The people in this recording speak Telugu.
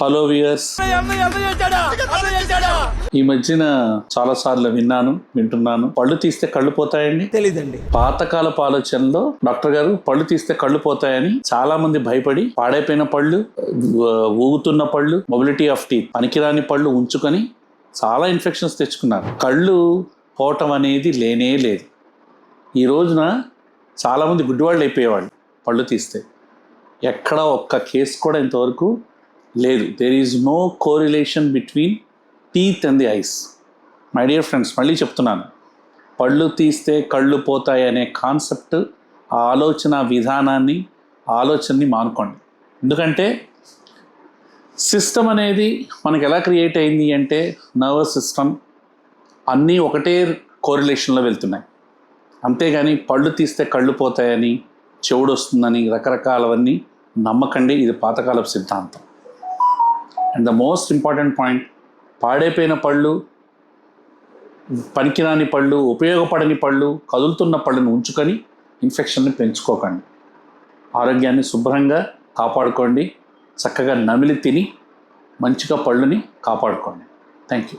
హలో వియర్స్ ఈ మధ్యన చాలా సార్లు విన్నాను వింటున్నాను. పళ్ళు తీస్తే కళ్ళు పోతాయండి తెలీదండి. పాతకాలపు ఆలోచనలో డాక్టర్ గారు పళ్ళు తీస్తే కళ్ళు పోతాయని చాలా మంది భయపడి పాడైపోయిన పళ్ళు ఊగుతున్న పళ్ళు మొబిలిటీ ఆఫ్ టీత్ పనికిరాని పళ్ళు ఉంచుకొని చాలా ఇన్ఫెక్షన్స్ తెచ్చుకున్నారు. కళ్ళు పోవటం అనేది లేనే లేదు. ఈ రోజున చాలామంది గుడ్డివాళ్ళు అయిపోయేవాళ్ళు పళ్ళు తీస్తే. ఎక్కడ ఒక్క కేసు కూడా ఇంతవరకు లేదు. There is no correlation between teeth and the eyes my dear friends మళ్ళీ చెప్తున్నాను. పళ్ళు తీస్తే కళ్ళు పోతాయి అనే కాన్సెప్ట్ ఆ ఆలోచన విధానాన్ని ఆలోచనని మానుకోండి. ఎందుకంటే సిస్టమ్ అనేది మనకి ఎలా క్రియేట్ అయింది అంటే నర్వస్ సిస్టమ్ అన్నీ ఒకటే కోరిలేషన్లో వెళ్తున్నాయి. అంతేగాని పళ్ళు తీస్తే కళ్ళు పోతాయని చెవుడు వస్తుందని రకరకాలవన్నీ నమ్మకండి. ఇది పాతకాలపు సిద్ధాంతం. And the most important point పాడైపోయిన పళ్ళు పనికిరాని పళ్ళు ఉపయోగపడని పళ్ళు కదులుతున్న పళ్ళను ఉంచుకొని ఇన్ఫెక్షన్ని పెంచుకోకండి. ఆరోగ్యాన్ని శుభ్రంగా కాపాడుకోండి. చక్కగా నమిలి తిని మంచిగా పళ్ళుని కాపాడుకోండి. Thank you